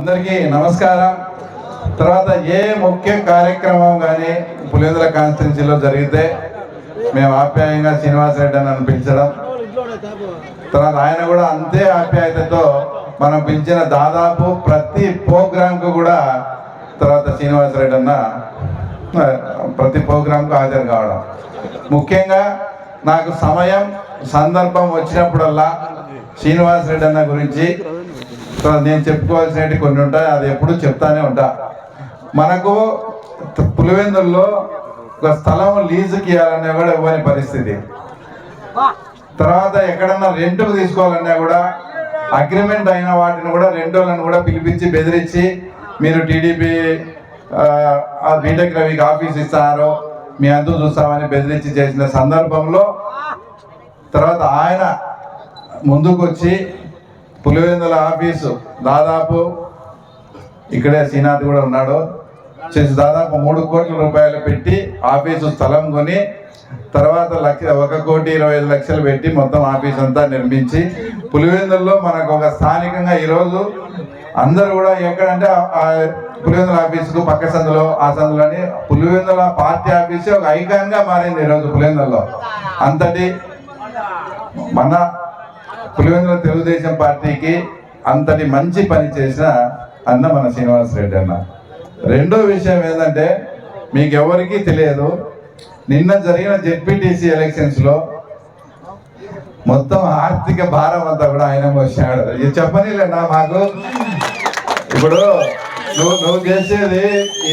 అందరికీ నమస్కారం. తర్వాత ఏ ముఖ్య కార్యక్రమం కానీ పులివెందుల కాన్స్టిట్యున్సీలో జరిగితే మేము ఆప్యాయంగా శ్రీనివాస్ రెడ్డి అని పిలిచడం. తర్వాత ఆయన కూడా అంతే ఆప్యాయతతో మనం పిలిచిన దాదాపు ప్రతి ప్రోగ్రాంకు కూడా తర్వాత శ్రీనివాస్ రెడ్డి అన్న ప్రతి ప్రోగ్రాంకు హాజరు కావడం. ముఖ్యంగా నాకు సమయం సందర్భం వచ్చినప్పుడల్లా శ్రీనివాస్ రెడ్డి అన్న గురించి నేను చెప్పుకోవాల్సినవి కొన్ని ఉంటాయి. అది ఎప్పుడు చెప్తానే ఉంటా. మనకు పులివెందుల్లో ఒక స్థలం లీజుకి ఇవ్వాలన్నా కూడా ఇవ్వని పరిస్థితి. తర్వాత ఎక్కడన్నా రెంట్కు తీసుకోవాలన్నా కూడా అగ్రిమెంట్ అయిన వాటిని కూడా రెంటోళ్ళని కూడా పిలిపించి బెదిరించి మీరు టీడీపీ బీటెక్ రవికి ఆఫీస్ ఇస్తారు మీ అందు చూస్తామని బెదిరించి చేసిన సందర్భంలో తర్వాత ఆయన ముందుకు వచ్చి పులివెందుల ఆఫీసు దాదాపు ఇక్కడే శ్రీనాథ్ కూడా ఉన్నాడు. చేసి దాదాపు మూడు కోట్ల రూపాయలు పెట్టి ఆఫీసు స్థలం కొని తర్వాత లక్ష ఒక కోటి ఇరవై ఐదు లక్షలు పెట్టి మొత్తం ఆఫీస్ అంతా నిర్మించి పులివెందుల్లో మనకు ఒక స్థానికంగా ఈరోజు అందరూ కూడా ఎక్కడంటే ఆ పులివెందుల ఆఫీసుకు పక్క సందులో ఆ సందులోని పులివెందుల పార్టీ ఆఫీసే ఒక ఐకాన్గా మారింది ఈరోజు పులివెందుల్లో. అంతటి మన పులివెందుల తెలుగుదేశం పార్టీకి అంతటి మంచి పని చేసిన అన్న మన శ్రీనివాస్ రెడ్డి అన్న. రెండో విషయం ఏంటంటే మీకు ఎవరికీ తెలియదు నిన్న జరిగిన జెడ్పీటీసీ ఎలక్షన్స్లో మొత్తం ఆర్థిక భారం అంతా కూడా ఆయన వచ్చాడు ఇది చెప్పనిలేనా మాకు? ఇప్పుడు నువ్వు నువ్వు చేసేది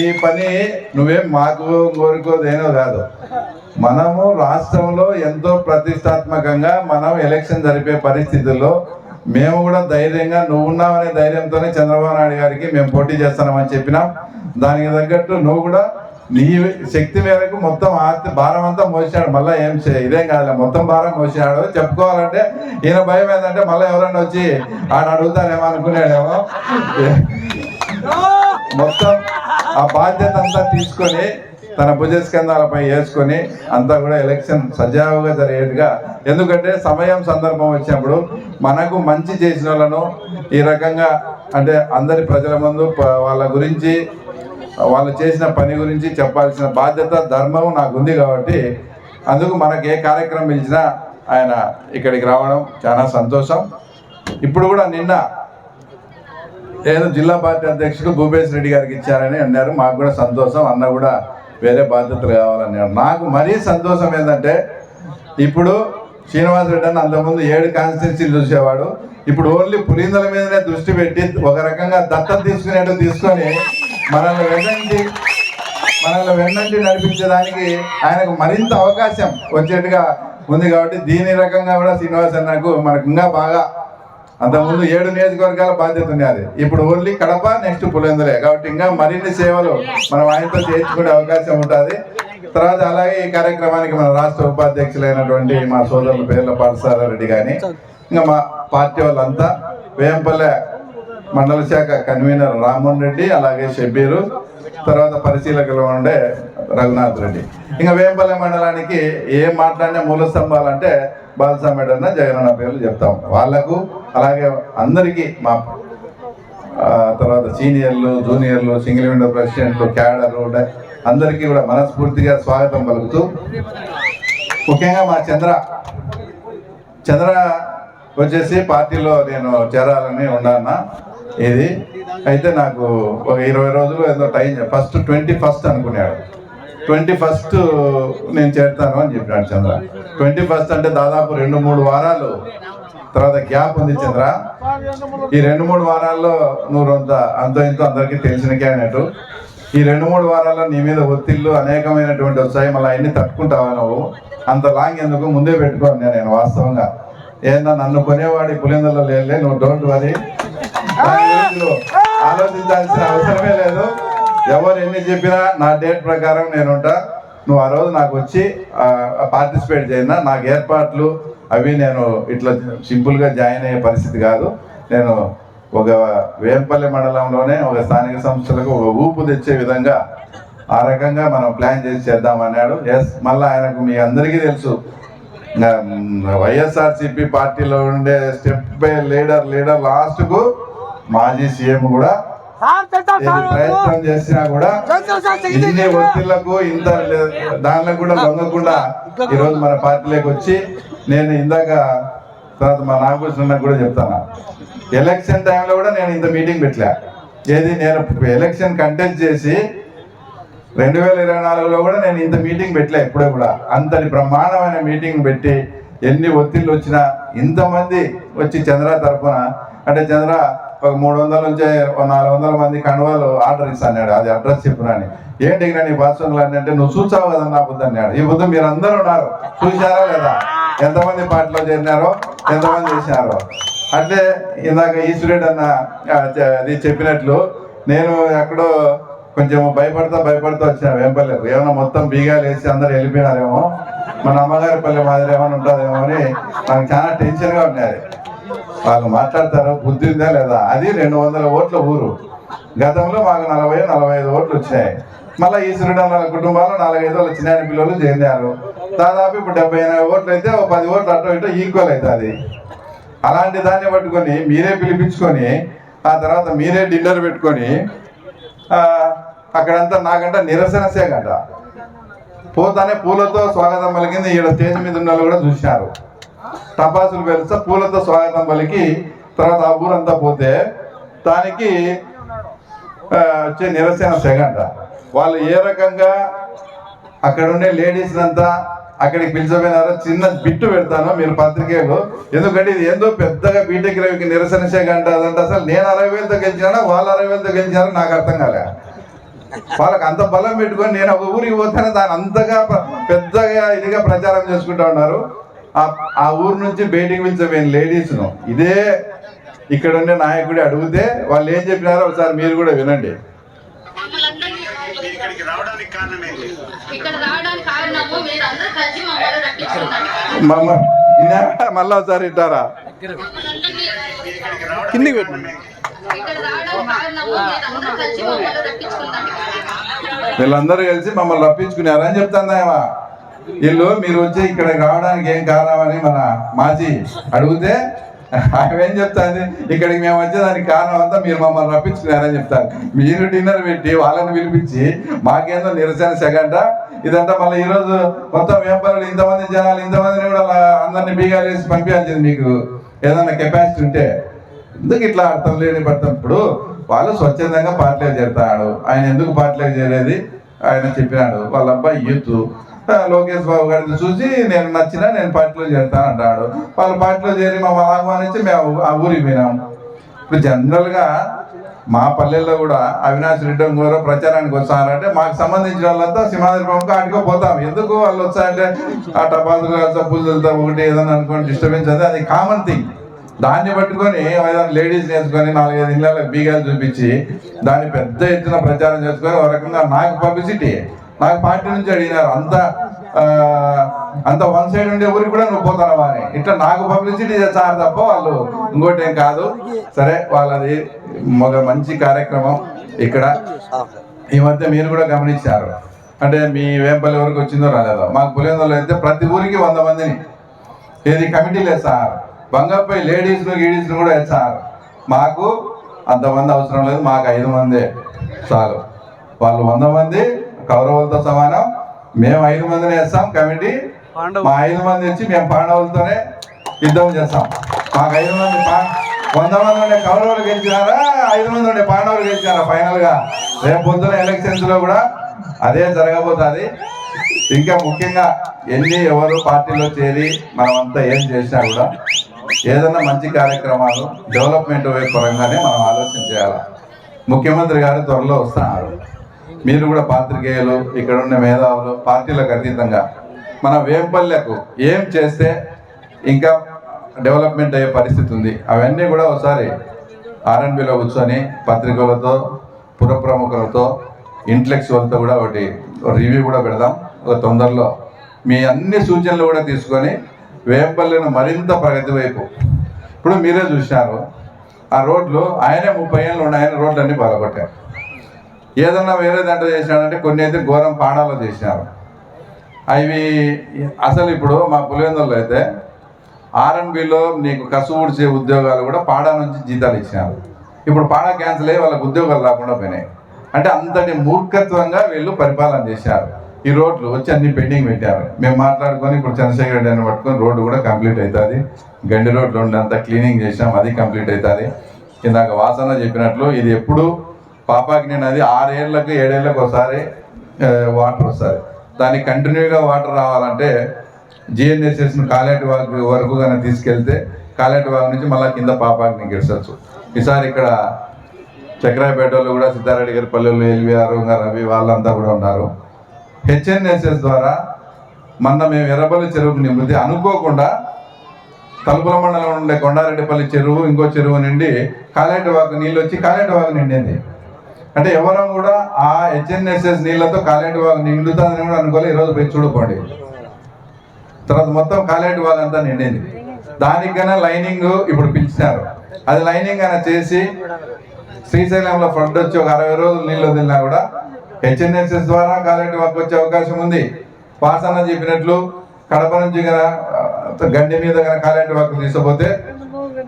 ఈ పని నువ్వేం మాకు కోరుకోదేనో కాదు. మనము రాష్ట్రంలో ఎంతో ప్రతిష్టాత్మకంగా మనం ఎలక్షన్ జరిపే పరిస్థితుల్లో మేము కూడా ధైర్యంగా నువ్వు ఉన్నావనే ధైర్యంతోనే చంద్రబాబు నాయుడు గారికి మేము పోటీ చేస్తున్నామని చెప్పినాం. దానికి తగ్గట్టు నువ్వు కూడా నీ శక్తి మేరకు మొత్తం ఆర్తి భారం అంతా మోసాడు. మళ్ళీ ఏం ఇదేం కాదులే మొత్తం భారం మోసాడు. చెప్పుకోవాలంటే ఈయన భయం ఏంటంటే మళ్ళీ ఎవరైనా వచ్చి ఆడ అడుగుతానేమో అనుకున్నాడేమో మొత్తం ఆ బాధ్యత అంతా తీసుకొని తన భుజస్కంధాలపై వేసుకొని అంతా కూడా ఎలక్షన్ సజావుగా జరిగేట్టుగా. ఎందుకంటే సమయం సందర్భం వచ్చినప్పుడు మనకు మంచి చేసిన వాళ్ళను ఈ రకంగా అంటే అందరి ప్రజల ముందు వాళ్ళ గురించి వాళ్ళు చేసిన పని గురించి చెప్పాల్సిన బాధ్యత ధర్మం నాకు ఉంది కాబట్టి అందుకు మనకు ఏ కార్యక్రమం పిలిచినా ఆయన ఇక్కడికి రావడం చాలా సంతోషం. ఇప్పుడు కూడా నిన్న నేను జిల్లా పార్టీ అధ్యక్షుడు భూపేష్ రెడ్డి గారికి ఇచ్చారని అన్నారు. మాకు కూడా సంతోషం. అన్న కూడా వేరే బాధ్యతలు కావాలన్నారు నాకు మరీ సంతోషం ఏంటంటే ఇప్పుడు శ్రీనివాస్ రెడ్డి అన్న అంతకుముందు ఏడు కాన్స్టిట్యున్సీలు చూసేవాడు. ఇప్పుడు ఓన్లీ పులిందల మీదనే దృష్టి పెట్టి ఒక రకంగా దత్తం తీసుకునేట్టు తీసుకొని మనల్ని వెన్నంటి మనల్ని వెన్నంటి నడిపించడానికి ఆయనకు మరింత అవకాశం వచ్చేట్టుగా ఉంది కాబట్టి దీని రకంగా కూడా శ్రీనివాస్ అన్నకు మనకు ఇంకా బాగా అంతకుముందు ఏడు నియోజకవర్గాల బాధ్యత ఉన్నది ఇప్పుడు ఓన్లీ కడప నెక్స్ట్ పులివెందులే. కాబట్టి ఇంకా మరిన్ని సేవలు మనం ఆయనతో చేయించుకునే అవకాశం ఉంటుంది. తర్వాత అలాగే ఈ కార్యక్రమానికి మన రాష్ట్ర ఉపాధ్యక్షులైనటువంటి మా సోదరుల పేర్ల పాఠశాలారెడ్డి కానీ ఇంకా మా పార్టీ వాళ్ళంతా వేంపల్లె మండల శాఖ కన్వీనర్ రామ్మోహన్ రెడ్డి అలాగే షబ్బీరు తర్వాత పరిశీలకులు ఉండే రఘునాథ్ రెడ్డి. ఇంకా వేంపల్లె మండలానికి ఏం మాట్లాడినా మూల స్తంభాలంటే బాలసామెడ్ అన్న జగనన్న పేర్లు చెప్తాం వాళ్ళకు అలాగే అందరికీ మా తర్వాత సీనియర్లు జూనియర్లు సింగిల్ విండో ప్రెసిడెంట్లు క్యాడర్లు అందరికీ కూడా మనస్ఫూర్తిగా స్వాగతం పలుకుతూ ముఖ్యంగా మా చంద్ర చంద్ర వచ్చేసి పార్టీలో నేను చేరాలని ఉన్నాను? ఇది అయితే నాకు ఒక ఇరవై రోజులు ఏదో టైం ఫస్ట్ ట్వంటీ ఫస్ట్ అనుకున్నాడు. ట్వంటీ ఫస్ట్ నేను చేరుతాను అని చెప్పినాడు చంద్ర. ట్వంటీ ఫస్ట్ అంటే దాదాపు రెండు మూడు వారాలు తర్వాత గ్యాప్ ఉంది చంద్ర. ఈ రెండు మూడు వారాల్లో నువ్వు కొంత అంతో ఇంతో అందరికీ తెలిసిన అన్నట్టు ఈ రెండు మూడు వారాల్లో నీ మీద ఒత్తిళ్ళు అనేకమైనటువంటి వచ్చాయి. మళ్ళీ అన్ని తట్టుకుంటావా నువ్వు? అంత లాంగ్ ఎందుకు? ముందే పెట్టుకోండి నేను వాస్తవంగా. ఏందా నన్ను కొనేవాడి పులిందల్లో లేలే నువ్వు డోంట్ వరీ. ఆలోచించాల్సిన అవసరమే లేదు. ఎవరు ఎన్ని చెప్పినా నా డేట్ ప్రకారం నేను ఉంటా నువ్వు ఆ రోజు నాకు వచ్చి పార్టిసిపేట్ చేయనా? నాకు ఏర్పాట్లు అవి నేను ఇట్లా సింపుల్గా జాయిన్ అయ్యే పరిస్థితి కాదు. నేను ఒక వేంపల్లి మండలంలోనే ఒక స్థానిక సంస్థలకు ఒక ఊపు తెచ్చే విధంగా ఆ రకంగా మనం ప్లాన్ చేసి చేద్దామన్నాడు ఎస్ మళ్ళీ ఆయనకు మీ అందరికీ తెలుసు. వైఎస్ఆర్సిపి పార్టీలో ఉండే స్టెప్ బై లీడర్ లీడర్ లాస్ట్కు మాజీ సీఎం కూడా ప్రయత్నం చేసినా కూడా ఇన్ని ఒత్తిళ్ళకు ఇంత దానిలో కూడా లొంగకుండా ఈరోజు మన పార్టీలోకి వచ్చి నేను ఇందాక తర్వాత మా నాగభూషణ కూడా చెప్తాను. ఎలక్షన్ టైంలో కూడా నేను ఇంత మీటింగ్ పెట్టలే. ఏది నేను ఎలక్షన్ కంటెస్ట్ చేసి రెండు వేల ఇరవై నాలుగులో కూడా నేను ఇంత మీటింగ్ పెట్టలే ఎప్పుడే కూడా. అంతటి బ్రహ్మాండమైన మీటింగ్ పెట్టి ఎన్ని ఒత్తిళ్ళు వచ్చినా ఇంతమంది వచ్చి చంద్ర తరపున అంటే చంద్ర ఒక మూడు వందల నుంచి ఒక నాలుగు వందల మంది కండువాలు ఆర్డర్ ఇస్తాడు అది అడ్రస్ చెప్పునని ఏంటి నీ బాత్రూమ్లు అని అంటే నువ్వు చూసావు కదా నా బుద్ధి అన్నాడు. ఈ బుద్ధి మీరు అందరూ ఉన్నారు. చూశారా లేదా? ఎంతమంది పార్టీలో చేరినారో ఎంతమంది చేసినారో. అంటే ఇందాక ఈశ్వరుడు అన్న అది చెప్పినట్లు నేను ఎక్కడో కొంచెం భయపడతా భయపడతా వచ్చిన వెంపల్లకు ఏమైనా మొత్తం బీగాలు వేసి అందరు వెళ్ళిపోయినారేమో. మన అమ్మగారి పల్లె మాదిరి ఏమైనా ఉంటుందేమో అని నాకు చాలా టెన్షన్గా ఉన్నది వాళ్ళు మాట్లాడతారు బుద్ధి ఉందా లేదా? అది రెండు వందల ఓట్ల ఊరు. గతంలో మాకు నలభై నలభై ఐదు ఓట్లు వచ్చాయి. మళ్ళీ ఈశ్వరుడు అన్న కుటుంబాలు నాలుగైదు వాళ్ళ చిన్న పిల్లలు చెందారు దాదాపు ఇప్పుడు డెబ్బై ఎనభై ఓట్లు అయితే ఒక పది ఓట్లు అటు ఇటు ఈక్వల్ అవుతుంది. అలాంటి దాన్ని పట్టుకొని మీరే పిలిపించుకొని ఆ తర్వాత మీరే డిన్నర్ పెట్టుకొని అక్కడంతా నాకంట నిరసన సేగంట పోతానే పూలతో స్వాగతం పలికింది ఈడ స్టేజ్ మీద ఉన్న వాళ్ళు కూడా చూశారు టపాసులు పేలుస్తా పూలతో స్వాగతం పలికి తర్వాత ఆ ఊరంతా పోతే దానికి వచ్చే నిరసన సెగంట వాళ్ళు ఏ రకంగా అక్కడ ఉండే లేడీస్ అంతా అక్కడికి పిలిచిపోయినారో చిన్న బిట్టు పెడతాను మీరు పత్రికలు. ఎందుకంటే ఇది ఏందో పెద్దగా బీటెక్ రవికి నిరసన శాఖ అదంటే. అసలు నేను అరవై వేలతో గెలిచినా వాళ్ళు అరవై వేలతో గెలిచినారో నాకు అర్థం కాలే. వాళ్ళకి అంత బలం పెట్టుకొని నేను ఒక ఊరికి పోతానే దాని అంతగా పెద్దగా ఇదిగా ప్రచారం చేసుకుంటా ఉన్నారు. ఆ- ఆ ఊరు నుంచి బయటికి పిలిచిపోయిన లేడీస్ను ఇదే ఇక్కడ ఉండే నాయకుడి అడిగితే వాళ్ళు ఏం చెప్పినారో ఒకసారి మీరు కూడా వినండి? మళ్ళా ఒకసారి ఇట్టారా? రావడానికి కిందికి పెట్టండి. వీళ్ళందరూ కలిసి మమ్మల్ని రప్పించుకున్నారు అని చెప్తాందాయమా వీళ్ళు మీరు వచ్చి ఇక్కడ రావడానికి ఏం కారణమని మన మాజీ అడిగితే ఆమె ఏం చెప్తాంది? ఇక్కడికి మేము వచ్చేదానికి కారణం అంతా మీరు మమ్మల్ని రప్పించుకున్నారని చెప్తారు. మీరు డిన్నర్ పెట్టి వాళ్ళని పిలిపించి మాకేందో నిరసన సెగంట ఇదంతా మళ్ళీ ఈరోజు మొత్తం వ్యాపారులు ఇంతమంది జనాలు ఇంతమందిని కూడా అలా అందరినీ బీగాలు వేసి పంపించాల్సింది మీకు. ఏదైనా కెపాసిటీ ఉంటే. ఎందుకు ఇట్లా అర్థం లేని పడుతున్నప్పుడు ఇప్పుడు వాళ్ళు స్వచ్ఛందంగా పార్టీలోకి చేరుతాడు ఆయన ఎందుకు పార్టీలోకి చేరేది ఆయన చెప్పినాడు. వాళ్ళ అబ్బాయి యూత్. లోకేష్ బాబు గారిని చూసి నేను నచ్చినా నేను పార్టీలో చేరుతాను అంటాడు. వాళ్ళ పార్టీలో చేరి మమ్మల్ని ఆహ్వానించి మేము ఆ ఊరికి పోయినాము. ఇప్పుడు జనరల్గా మా పల్లెల్లో కూడా అవినాష్ రెడ్డి గారు ప్రచారానికి వస్తారంటే మాకు సంబంధించిన వాళ్ళంతా సింహాద్రి పంపక ఆడికో పోతాం. ఎందుకు వాళ్ళు వచ్చారంటే ఆ టపాసులు చప్పులు వెళ్తాం ఒకటి ఏదైనా అనుకోని డిస్టర్బెన్స్ అది అది కామన్ థింగ్ దాన్ని పట్టుకొని ఏదైనా లేడీస్ నేర్చుకొని నాలుగైదు ఇళ్ళ బీగాలు చూపించి దాన్ని పెద్ద ఎత్తున ప్రచారం చేసుకొని ఒక రకంగా నాకు పబ్లిసిటీ నాకు పార్టీ నుంచి అడిగినారు అంత అంత వన్ సైడ్ ఉండే ఊరికి కూడా నువ్వు పోతున్నావా అని ఇట్లా నాకు పబ్లిసిటీ చేస్తారు తప్ప వాళ్ళు ఇంకోటి ఏం కాదు. సరే వాళ్ళది ఒక మంచి కార్యక్రమం ఇక్కడ. ఈ మధ్య మీరు కూడా గమనించారు. అంటే మీ వేంపల్లి వరకు వచ్చిందో రాలేదో? మాకు పులివెందులో అయితే ప్రతి ఊరికి వంద మందిని. ఏది కమిటీ లేదు సార్. బంగపై లేడీస్ గీడీస్ కూడా సార్. మాకు అంతమంది అవసరం లేదు మాకు ఐదు మందే చాలు. వాళ్ళు వంద మంది కౌరవులతో సమానం. మేము ఐదు మందిని వేస్తాం కమిటీ. మా ఐదు మంది వచ్చి మేము పాండవులతోనే యుద్ధం చేస్తాం. మాకు ఐదు మంది వంద మంది ఉండే కౌరవులు గెలిచినారా? ఐదు మంది ఉండే పాండవులు గెలిచినారా? ఫైనల్గా రేపు పొద్దున ఎలక్షన్స్లో కూడా అదే జరగబోతుంది. ఇంకా ముఖ్యంగా ఎన్ని ఎవరు పార్టీలో చేరి మనమంతా ఏం చేసినా కూడా ఏదైనా మంచి కార్యక్రమాలు డెవలప్మెంట్ వైపు పరంగానే మనం ఆలోచన చేయాలి? ముఖ్యమంత్రి గారు త్వరలో వస్తున్నారు. మీరు కూడా పాత్రికేయులు ఇక్కడ ఉన్న మేధావులు పార్టీలకు అతీతంగా మన వేంపల్లెకు ఏం చేస్తే ఇంకా డెవలప్మెంట్ అయ్యే పరిస్థితి ఉంది అవన్నీ కూడా ఒకసారి ఆర్ఎన్బిలో కూర్చొని పత్రికలతో పుర ప్రముఖులతో ఇంటలెక్చువల్తో కూడా ఒకటి రివ్యూ కూడా పెడదాం. ఒక తొందరలో మీ అన్ని సూచనలు కూడా తీసుకొని వేంపల్లిని మరింత ప్రగతి వైపు. ఇప్పుడు మీరే చూసినారు ఆ రోడ్లు ఆయనే ముప్పై ఏళ్ళు ఉన్న ఆయన రోడ్లన్నీ బాలగొట్టారు ఏదన్నా వేరే దాంట్లో చేసినాడంటే కొన్ని అయితే ఘోరం పాడాలో చేసినారు. అవి అసలు ఇప్పుడు మా పులివెందుల్లో అయితే ఆర్ఎన్బిలో నీకు కసు ఊడ్చే ఉద్యోగాలు కూడా పాడా నుంచి జీతాలు ఇచ్చినారు. ఇప్పుడు పాడ క్యాన్సిల్ అయ్యి వాళ్ళకి ఉద్యోగాలు రాకుండా పోయినాయి. అంటే అంతటి మూర్ఖత్వంగా వీళ్ళు పరిపాలన చేశారు. ఈ రోడ్లు వచ్చి అన్ని పెండింగ్ పెట్టారు. మేము మాట్లాడుకొని ఇప్పుడు చంద్రశేఖర రెడ్డి అని పట్టుకొని రోడ్డు కూడా కంప్లీట్ అవుతుంది. గండి రోడ్లు ఉండంతా క్లీనింగ్ చేసాం అది కంప్లీట్ అవుతుంది. ఇందాక వాసన చెప్పినట్లు ఇది ఎప్పుడు పాపాగ్ని నది ఆరేళ్ళకు ఏడేళ్ళకు ఒకసారి వాటర్ వస్తుంది. దానికి కంటిన్యూగా వాటర్ రావాలంటే జిఎన్ఎస్ఎస్ను కాలేటి వాగ్ వరకు కానీ తీసుకెళ్తే కాలేటి వాగ్ నుంచి మళ్ళీ కింద పాపాగ్ని గెలిచచ్చు. ఈసారి ఇక్కడ చక్రాయపేటలో కూడా సిద్ధారెడ్డి గారి పల్లెలు ఎల్వీఆర్ రవి వాళ్ళంతా కూడా ఉన్నారు. హెచ్ఎన్ఎస్ఎస్ ద్వారా మొన్న మేము ఎర్రబల్లి చెరువుకు నింపితే అనుకోకుండా తలుపుల మండలం ఉండే కొండారెడ్డిపల్లి చెరువు ఇంకో చెరువు నిండి కాలేటి వాగు నీళ్ళు వచ్చి కాలేటి వాగు నిండింది. అంటే ఎవరో కూడా ఆ హెచ్ఎన్ఎస్ఎస్ నీళ్ళతో కాలేటి వాళ్ళు నిండుతుందని కూడా అనుకోలేదు ఈరోజు పోయి చూడుకోండి తర్వాత మొత్తం కాలేటి వాళ్ళంతా నిండింది. దానికైనా లైనింగ్ ఇప్పుడు పిలిచినారు. అది లైనింగ్ అయినా చేసి శ్రీశైలంలో ఫ్లడ్ వచ్చి ఒక అరవై రోజులు నీళ్ళు వదిలినా కూడా హెచ్ఎన్ఎస్ఎస్ ద్వారా కాలేటి వాళ్ళకి వచ్చే అవకాశం ఉంది. వాసన చెప్పినట్లు కడప నుంచి గన గండి మీద గన కాలేటి వాకు తీసుకుపోతే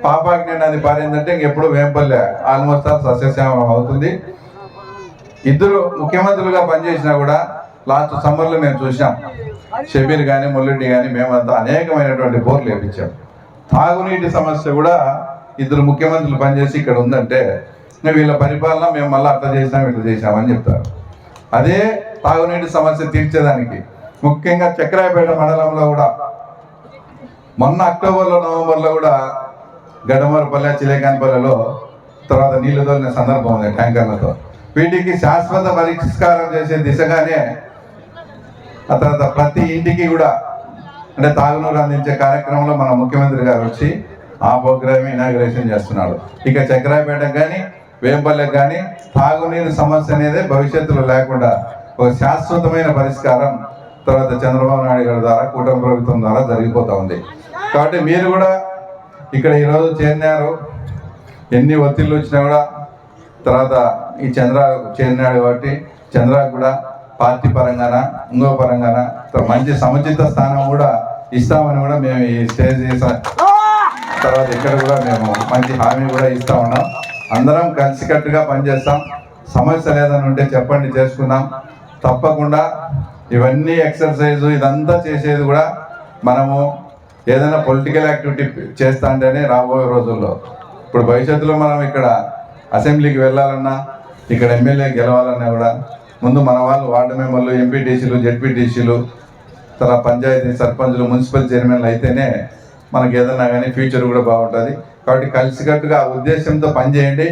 పాపాకి నేను అది పారిందంటే ఇంకెప్పుడు వేంపల్లె. ఆల్మోస్ట్ ఆల్ సస్యశ్యామలం అవుతుంది. ఇద్దరు ముఖ్యమంత్రులుగా పనిచేసినా కూడా లాస్ట్ సమ్మర్లో మేము చూసాం షబీర్ కానీ ముల్లుడి కానీ మేమంతా అనేకమైనటువంటి బోర్లు వేపించాం. తాగునీటి సమస్య కూడా ఇద్దరు ముఖ్యమంత్రులు పనిచేసి ఇక్కడ ఉందంటే వీళ్ళ పరిపాలన మేము మళ్ళీ అట్లా చేసాం ఇట్లా చేసామని చెప్తారు. అదే తాగునీటి సమస్య తీర్చేదానికి. ముఖ్యంగా చక్రాయపేట మండలంలో కూడా మొన్న అక్టోబర్లో నవంబర్లో కూడా గడమరపల్లె చిలేకాన్పల్లెలో తర్వాత నీళ్ళు తోలిన సందర్భం ఉంది ట్యాంకర్లతో. వీటికి శాశ్వత పరిష్కారం చేసే దిశగానే ఆ తర్వాత ప్రతి ఇంటికి కూడా అంటే తాగునీరు అందించే కార్యక్రమంలో మన ముఖ్యమంత్రి గారు వచ్చి ఆ ప్రోగ్రామ్ ఇనాగ్రేషన్ చేస్తున్నాడు. ఇక చక్రాయపేటకు కానీ వేంపల్లెకి కానీ తాగునీరు సమస్య అనేది భవిష్యత్తులో లేకుండా ఒక శాశ్వతమైన పరిష్కారం తర్వాత చంద్రబాబు నాయుడు గారి ద్వారా కూటమి ప్రభుత్వం ద్వారా జరిగిపోతూ ఉంది. కాబట్టి మీరు కూడా ఇక్కడ ఈరోజు చేరినారు. ఎన్ని ఒత్తిళ్ళు వచ్చినా కూడా తర్వాత ఈ చంద్ర చేరినాడు కాబట్టి చంద్ర కూడా పార్టీ పరంగాన ఇంకో పరంగాన మంచి సముచిత స్థానం కూడా ఇస్తామని కూడా మేము ఈ స్టేజ్ చేసా- తర్వాత ఇక్కడ కూడా మేము మంచి హామీ కూడా ఇస్తా ఉన్నాం. అందరం కలిసికట్టుగా పనిచేస్తాం. సమస్య లేదని ఉంటే చెప్పండి చేసుకుందాం. తప్పకుండా ఇవన్నీ ఎక్సర్సైజ్ ఇదంతా చేసేది కూడా మనము ఏదైనా పొలిటికల్ యాక్టివిటీ చేస్తా అంటేనే రాబోయే రోజుల్లో. ఇప్పుడు భవిష్యత్తులో మనం ఇక్కడ అసెంబ్లీకి వెళ్ళాలన్నా ఇక్కడ ఎమ్మెల్యే గెలవాలన్నా కూడా ముందు మన వాళ్ళు వార్డు మెంబర్లు ఎంపీటీసీలు జెడ్పీటీసీలు తర్వాత పంచాయతీ సర్పంచులు మున్సిపల్ చైర్మన్లు అయితేనే మనకి ఏదైనా కానీ ఫ్యూచర్ కూడా బాగుంటుంది. కాబట్టి కలిసికట్టుగా ఆ ఉద్దేశంతో పనిచేయండి.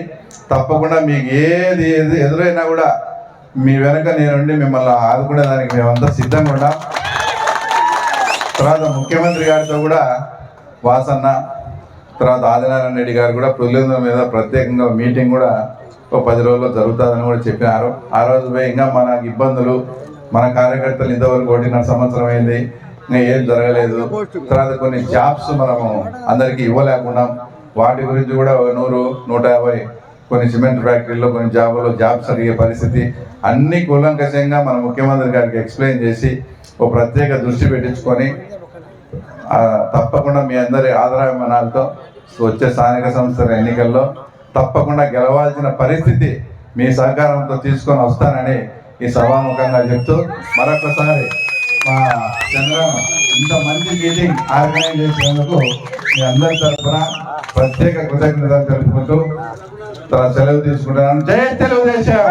తప్పకుండా మీకు ఏది ఏది ఎదురైనా కూడా మీ వెనక నేనుండి మిమ్మల్ని ఆదుకునేదానికి మేమంతా సిద్ధంగా ఉన్నాం. తర్వాత ముఖ్యమంత్రి గారితో కూడా వాసన్న తర్వాత ఆదినారాయణ రెడ్డి గారు కూడా పులివెందుల మీద ప్రత్యేకంగా మీటింగ్ కూడా ఒక పది రోజుల్లో జరుగుతుందని కూడా చెప్పినారు ఆ రోజు పోయి ఇంకా మన ఇబ్బందులు మన కార్యకర్తలు ఇంతవరకు ఒకటిన్నర సంవత్సరం అయింది ఇంకా ఏం జరగలేదు. తర్వాత కొన్ని జాబ్స్ మనము అందరికీ ఇవ్వలేకున్నాం. వాటి గురించి కూడా ఒక నూరు నూట యాభై కొన్ని సిమెంట్ ఫ్యాక్టరీలో కొన్ని జాబులు జాబ్స్ అడిగే పరిస్థితి. అన్ని కూలంకషంగా మన ముఖ్యమంత్రి గారికి ఎక్స్ప్లెయిన్ చేసి ఒక ప్రత్యేక దృష్టి పెట్టించుకొని తప్పకుండా మీ అందరి ఆదరాభిమానాలతో వచ్చే స్థానిక సంస్థల ఎన్నికల్లో తప్పకుండా గెలవాల్సిన పరిస్థితి మీ సహకారంతో తీసుకొని వస్తానని ఈ సభాముఖంగా చెప్తూ మరొకసారి మా చంద్రబాబు ఇంత మంచి మీటింగ్ ఆర్గనైజ్ చేసినందుకు మీ అందరి తరఫున ప్రత్యేక కృతజ్ఞతలు తెలుపుకుంటూ తన సెలవు తీసుకుంటున్నాను. జై తెలుగుదేశం!